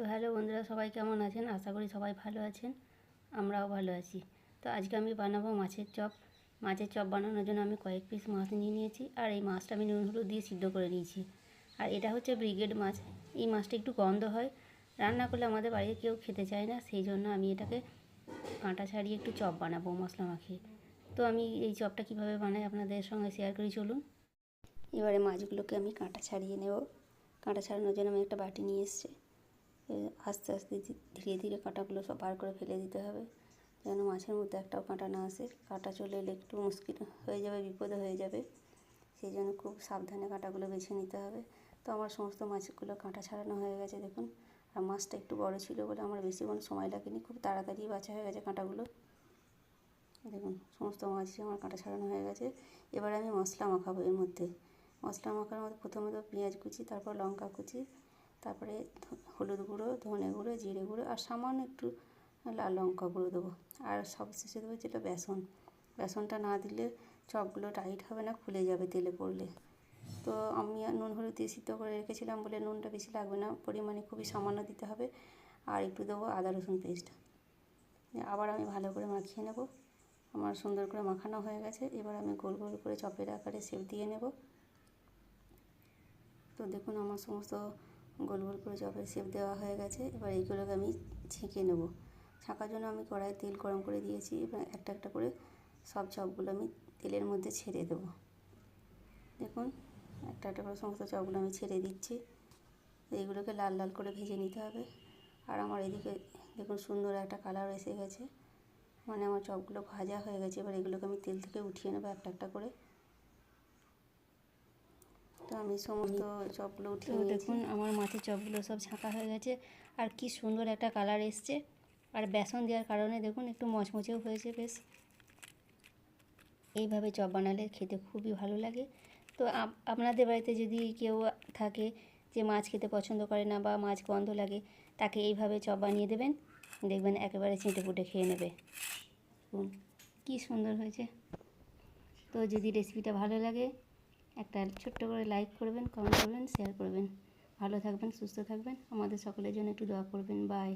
তো হ্যালো বন্ধুরা, সবাই কেমন আছেন? আশা করি সবাই ভালো আছেন, আমরাও ভালো আছি। তো আজকে আমি বানাবো মাছের চপ। মাছের চপ বানানোর জন্য আমি কয়েক পিস মাছ নিয়ে নিয়েছি, আর এই মাছটা আমি নুন, হলুদ দিয়ে সিদ্ধ করে নিয়েছি। আর এটা হচ্ছে ব্রিগেড মাছ। এই মাছটা একটু গন্ধ হয়। রান্না করলে আমাদের বাড়িতে কেউ খেতে চায় না, সেই জন্য আমি এটাকে কাঁটা ছাড়িয়ে একটু চপ বানাবো মশলা মাখিয়ে। তো আমি এই চপটা কীভাবে বানাই আপনাদের সঙ্গে শেয়ার করি, চলুন। এবারে মাছগুলোকে আমি কাঁটা ছাড়িয়ে নেব। কাঁটা ছাড়ানোর জন্য আমি একটা বাটি নিয়ে এসেছি। আস্তে আস্তে ধীরে ধীরে কাঁটাগুলো সব বার করে ফেলে দিতে হবে। যেন মাছের মধ্যে একটাও কাঁটা না আসে। কাঁটা চলে এলে একটু মুশকিল হয়ে যাবে, বিপদে হয়ে যাবে। সেই জন্য খুব সাবধানে কাঁটাগুলো বেছে নিতে হবে। তো আমার সমস্ত মাছগুলো কাঁটা ছাড়ানো হয়ে গেছে, দেখুন। আর মাছটা একটু বড় ছিল বলে আমার বেশিক্ষণ সময় লাগেনি। খুব তাড়াতাড়ি বাছা হয়ে গেছে কাঁটাগুলো। দেখুন, সমস্ত মাছই আমার কাঁটা ছাড়ানো হয়ে গেছে। এবার আমি মশলা মাখাবো এর মধ্যে। মশলা মাখার মধ্যে প্রথমে তো পেঁয়াজ কুচি, তারপর লঙ্কা কুচি তারপরে হলুদ গুঁড়ো, ধনে গুঁড়ো, জিরে গুঁড়ো আর সামান্য একটু লাল লঙ্কা গুঁড়ো দেবো। আর সবশেষে দেবো যেটা বেসন। বেসনটা না দিলে চপগুলো টাইট হবে না, খুলে যাবে তেলে পড়লে। তো আমি নুন, হলুদ দিয়ে সিদ্ধ করে রেখেছিলাম বলে নুনটা বেশি লাগবে না, পরিমাণে খুবই সামান্য দিতে হবে। আর একটু দেবো আদা, রসুন পেস্ট। আবার আমি ভালো করে মাখিয়ে নেব। আমার সুন্দর করে মাখানো হয়ে গেছে। এবার আমি গোল গোল করে চপের আকারে শেপ দিয়ে নেব। তো দেখুন আমার সমস্ত গোল গোল করে চপের শেপ দেওয়া হয়ে গেছে। এবার এইগুলোকে আমি ছেঁকে নেব। ছাঁকার জন্য আমি কড়াই তেল গরম করে দিয়েছি এবার একটা একটা করে সব চপগুলো আমি তেলের মধ্যে ছেড়ে দেবো। দেখুন, একটা একটা করে সমস্ত চপগুলো আমি ছেড়ে দিচ্ছি। এইগুলোকে লাল লাল করে ভেজে নিতে হবে। আর আমার এদিকে দেখুন, সুন্দর একটা কালার এসে গেছে। মানে আমার চপগুলো ভাজা হয়ে গেছে। এবার এগুলোকে আমি তেল থেকে উঠিয়ে নেব একটা একটা করে। আমি সমস্ত চপগুলো উঠিয়ে দেখুন আমার মাছের চপগুলো সব ছাঁকা হয়ে গেছে। আর কি সুন্দর একটা কালার এসছে। আর বেসন দেওয়ার কারণে দেখুন একটু মচমচেও হয়েছে বেশ। এইভাবে চপ বানালে খেতে খুবই ভালো লাগে। তো আপনাদের বাড়িতে যদি কেউ থাকে যে মাছ খেতে পছন্দ করে না বা মাছ গন্ধ লাগে তাকে এইভাবে চপ বানিয়ে দেবেন। দেখবেন একেবারে চেটে ফুটে খেয়ে নেবে। কি সুন্দর হয়েছে। তো যদি রেসিপিটা ভালো লাগে একটা ছোট্ট করে লাইক করবেন কমেন্ট করবেন শেয়ার করবেন। ভালো থাকবেন, সুস্থ থাকবেন। আমাদের সকলের জন্য একটু দোয়া করবেন। বাই